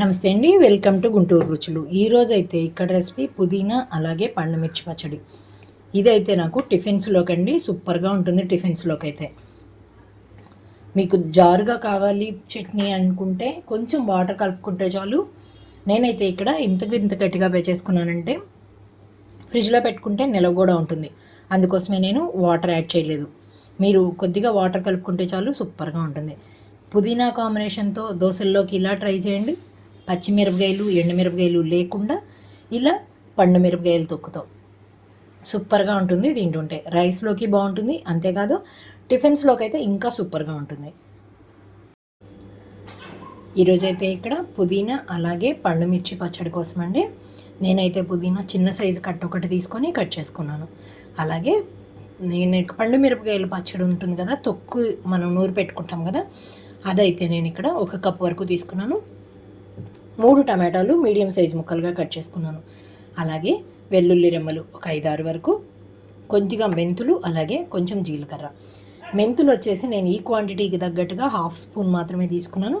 నమస్తే అండి welcome to Guntur రుచులు. ఈరోజు అయితే ఇక్కడ రెసిపీ పుదీనా అలాగే పండుమిర్చి పచ్చడి. ఇదైతే నాకు టిఫిన్స్లోకి అండి సూపర్గా ఉంటుంది టిఫిన్స్లోకి అయితే మీకు జారుగా కావాలి చట్నీ అనుకుంటే కొంచెం వాటర్ కలుపుకుంటే చాలు. నేనైతే ఇక్కడ ఇంతకు ఇంత గట్టిగా వేచేసుకున్నానంటే ఫ్రిడ్జ్లో పెట్టుకుంటే నిలవ కూడా ఉంటుంది. అందుకోసమే నేను వాటర్ యాడ్ చేయలేదు. మీరు కొద్దిగా వాటర్ కలుపుకుంటే చాలు సూపర్గా ఉంటుంది. పుదీనా కాంబినేషన్తో దోశల్లోకి ఇలా ట్రై చేయండి. పచ్చిమిరపకాయలు ఎండుమిరపకాయలు లేకుండా ఇలా పండు మిరపకాయలు తొక్కుతాం. సూపర్గా ఉంటుంది తింటుంటే. రైస్లోకి బాగుంటుంది అంతేకాదు టిఫిన్స్లోకి అయితే ఇంకా సూపర్గా ఉంటుంది. ఈరోజైతే ఇక్కడ పుదీనా అలాగే పండు మిర్చి పచ్చడి కోసం అండి నేనైతే పుదీనా చిన్న సైజు కట్ ఒకటి తీసుకొని కట్ చేసుకున్నాను. అలాగే నేను పండు మిరపకాయలు పచ్చడి ఉంటుంది కదా తొక్కు మనం నూరు పెట్టుకుంటాం కదా అదైతే నేను ఇక్కడ ఒక కప్ వరకు తీసుకున్నాను. మూడు టమాటాలు మీడియం సైజ్ ముక్కలుగా కట్ చేసుకున్నాను. అలాగే వెల్లుల్లి రెమ్మలు ఒక ఐదారు వరకు కొద్దిగా మెంతులు అలాగే కొంచెం జీలకర్ర. మెంతులు వచ్చేసి నేను ఈ క్వాంటిటీకి తగ్గట్టుగా హాఫ్ స్పూన్ మాత్రమే తీసుకున్నాను.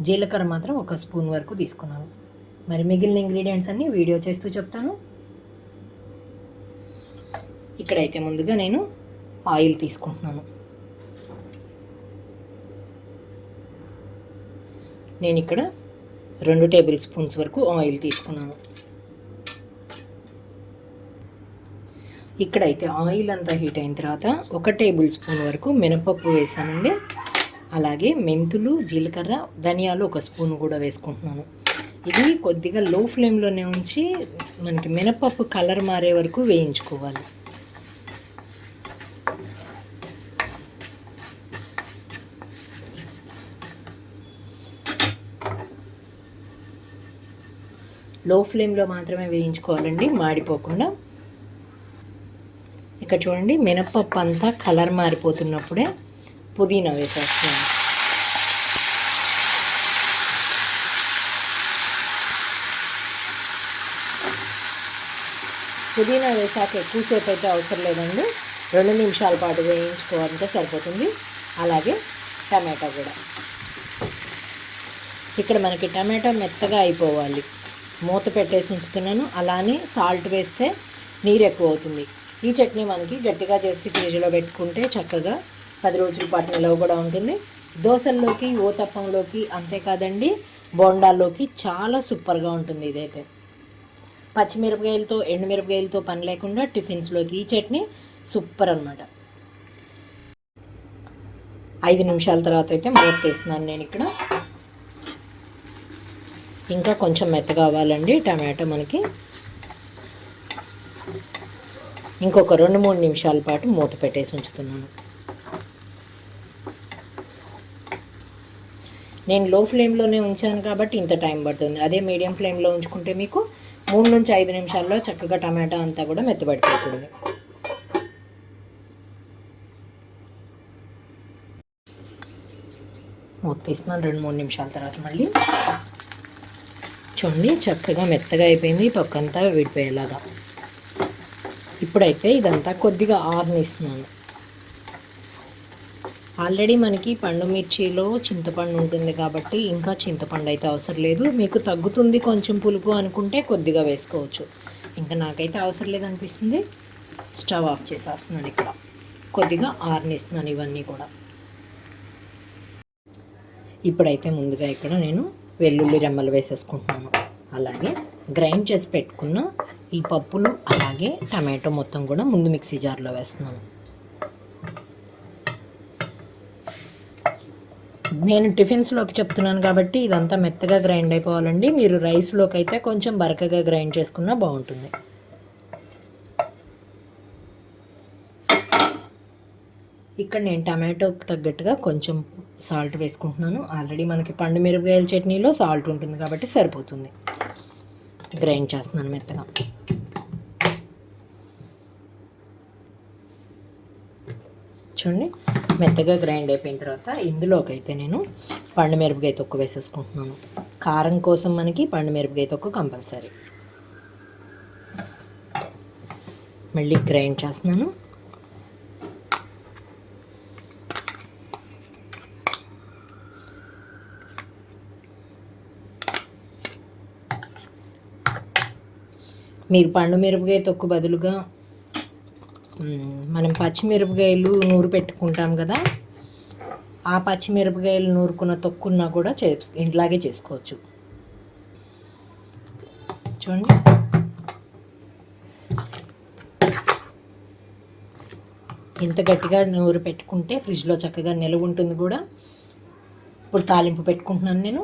జీలకర్ర మాత్రం ఒక స్పూన్ వరకు తీసుకున్నాను. మరి మిగిలిన ఇంగ్రీడియంట్స్ అన్నీ వీడియో చేస్తూ చెప్తాను. ఇక్కడైతే ముందుగా నేను ఆయిల్ తీసుకుంటున్నాను. నేను ఇక్కడ రెండు టేబుల్ స్పూన్స్ వరకు ఆయిల్ తీసుకున్నాను. ఇక్కడైతే ఆయిల్ అంతా హీట్ అయిన తర్వాత ఒక టేబుల్ స్పూన్ వరకు మినపప్పు వేసానండి. అలాగే మెంతులు జీలకర్ర ధనియాలు ఒక స్పూన్ కూడా వేసుకుంటున్నాను. ఇది కొద్దిగా లో ఫ్లేమ్లోనే ఉంచి మనకి మినపప్పు కలర్ మారే వరకు వేయించుకోవాలి. లో ఫ్లేమ్లో మాత్రమే వేయించుకోవాలండి మాడిపోకుండా. ఇక్కడ చూడండి మినపప్పు అంతా కలర్ మారిపోతున్నప్పుడే పుదీనా వేసేస్తున్నాను. పుదీనా వేసాక ఎక్కువసేపు అయితే అవసరం లేదండి. రెండు నిమిషాల పాటు వేయించుకోవాలంటే సరిపోతుంది. అలాగే టమాటా కూడా. ఇక్కడ మనకి టమాటా మెత్తగా అయిపోవాలి. మూత పెట్టేసి ఉంచుతున్నాను. అలానే సాల్ట్ వేస్తే నీరు ఎక్కువ అవుతుంది ఈ చట్నీ మనకి గట్టిగా చేసి ఫ్రిడ్జ్లో పెట్టుకుంటే చక్కగా పది రోజుల పాటు నిలవ కూడా ఉంటుంది. దోశల్లోకి ఓతప్పంలోకి అంతేకాదండి బోండాల్లోకి చాలా సూపర్గా ఉంటుంది ఇదైతే. పచ్చిమిరపకాయలతో ఎండుమిరపకాయలతో పని లేకుండా టిఫిన్స్లోకి ఈ చట్నీ సూపర్ అనమాట ఐదు నిమిషాల తర్వాత అయితే మూత తీస్తున్నాను నేను ఇక్కడ. ఇంకా కొంచెం మెత్తగా అవ్వాలండి. టమాటో మనకి ఇంకొక రెండు మూడు నిమిషాల పాటు మూత పెట్టేసి ఉంచుతున్నాను. నేను లో ఫ్లేమ్లోనే ఉంచాను కాబట్టి ఇంత టైం పడుతుంది. అదే మీడియం ఫ్లేమ్లో ఉంచుకుంటే మీకు మూడు నుంచి ఐదు నిమిషాల్లో చక్కగా టమాటా అంతా కూడా మెత్తబడిపోతుంది. మూత తీస్తున్నాను. రెండు మూడు నిమిషాల తర్వాత మళ్ళీ చూడండి చక్కగా మెత్తగా అయిపోయింది. తొక్కంతా విడిపోయేలాగా. ఇప్పుడైతే ఇదంతా కొద్దిగా ఆర్నిస్తున్నాను. ఆల్రెడీ మనకి పండు మిర్చిలో చింతపండు ఉంటుంది కాబట్టి ఇంకా చింతపండు అయితే అవసరం లేదు. మీకు తగ్గుతుంది కొంచెం పులుపు అనుకుంటే కొద్దిగా వేసుకోవచ్చు. ఇంకా నాకైతే అవసరం లేదనిపిస్తుంది. స్టవ్ ఆఫ్ చేసేస్తున్నాను ఇక్కడ. కొద్దిగా ఆర్నిస్తున్నాను ఇవన్నీ కూడా. ఇప్పుడైతే ముందుగా ఇక్కడ నేను వెల్లుల్లి రెమ్మలు వేసేసుకుంటున్నాను. అలాగే గ్రైండ్ చేసి పెట్టుకున్న ఈ పప్పులు అలాగే టమాటో మొత్తం కూడా ముందు మిక్సీ జార్లో వేస్తున్నాను. నేను టిఫిన్స్లోకి చెప్తున్నాను కాబట్టి ఇదంతా మెత్తగా గ్రైండ్ అయిపోవాలండి. మీరు రైస్లోకి అయితే కొంచెం బరకగా గ్రైండ్ చేసుకున్నా బాగుంటుంది. ఇక్కడ నేను టమాటోకి తగ్గట్టుగా కొంచెం సాల్ట్ వేసుకుంటున్నాను. ఆల్రెడీ మనకి పండు మిరపకాయల చట్నీలో సాల్ట్ ఉంటుంది కాబట్టి సరిపోతుంది. గ్రైండ్ చేస్తున్నాను మెత్తగా. చూడండి మెత్తగా గ్రైండ్ అయిపోయిన తర్వాత ఇందులోకి అయితే నేను పండు మిరపకాయ తొక్కు వేసేసుకుంటున్నాను. కారం కోసం మనకి పండు మిరపకాయ తొక్కు కంపల్సరీ. మళ్ళీ గ్రైండ్ చేస్తున్నాను. మీరు పండు మిరపకాయ తొక్కు బదులుగా మనం పచ్చిమిరపకాయలు నూరు పెట్టుకుంటాం కదా ఆ పచ్చిమిరపకాయలు నూరుకున్న తొక్కున్నా కూడా చే ఇట్లాగే చేసుకోవచ్చు. చూడండి. ఇంత గట్టిగా నూరు పెట్టుకుంటే ఫ్రిడ్జ్లో చక్కగా నిలవ ఉంటుంది కూడా. ఇప్పుడు తాలింపు పెట్టుకుంటున్నాను నేను.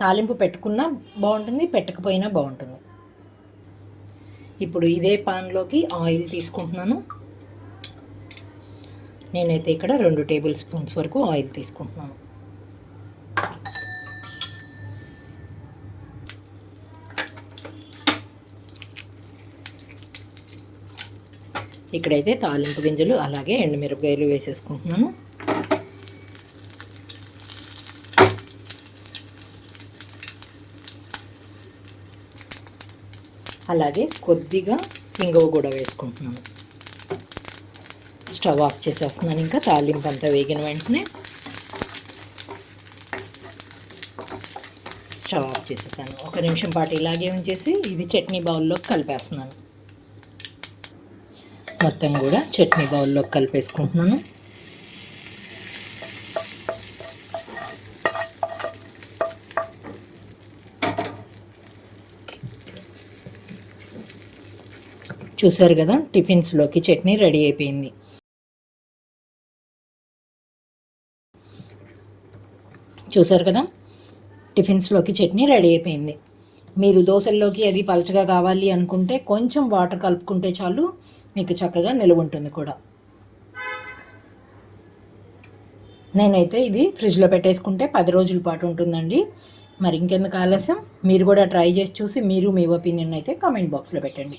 తాలింపు పెట్టుకున్నా బాగుంటుంది పెట్టకపోయినా బాగుంటుంది. ఇప్పుడు ఇదే పాన్లోకి ఆయిల్ తీసుకుంటున్నాను. నేనైతే ఇక్కడ రెండు టేబుల్ స్పూన్స్ వరకు ఆయిల్ తీసుకుంటున్నాను. ఇక్కడైతే తాలింపు గింజలు అలాగే ఎండుమిరపకాయలు వేసేసుకుంటున్నాను. అలాగే కొద్దిగా ఇంగువ కూడా వేసుకుంటున్నాను. స్టవ్ ఆఫ్ చేసేస్తున్నాను ఇంకా తాలింపు అంతా వేగిన వెంటనే. స్టవ్ ఆఫ్ చేసేసాను. ఒక నిమిషం పాటు ఇలాగే ఉంచేసి ఇది చట్నీ బౌల్లోకి కలిపేస్తున్నాను. మొత్తం కూడా చట్నీ బౌల్లోకి కలిపేసుకుంటున్నాను. చూసారు కదా టిఫిన్స్లోకి చట్నీ రెడీ అయిపోయింది. చూసారు కదా టిఫిన్స్లోకి చట్నీ రెడీ అయిపోయింది. మీరు దోశల్లోకి అది పలచగా కావాలి అనుకుంటే కొంచెం వాటర్ కలుపుకుంటే చాలు మీకు చక్కగా నిలువ ఉంటుంది కూడా. నేనైతే ఇది ఫ్రిడ్జ్లో పెట్టేసుకుంటే పది రోజుల పాటు ఉంటుందండి. మరి ఇంకెందుకు ఆలస్యం? మీరు కూడా ట్రై చేసి చూసి మీరు మీ ఒపీనియన్ అయితే కామెంట్ బాక్స్లో పెట్టండి.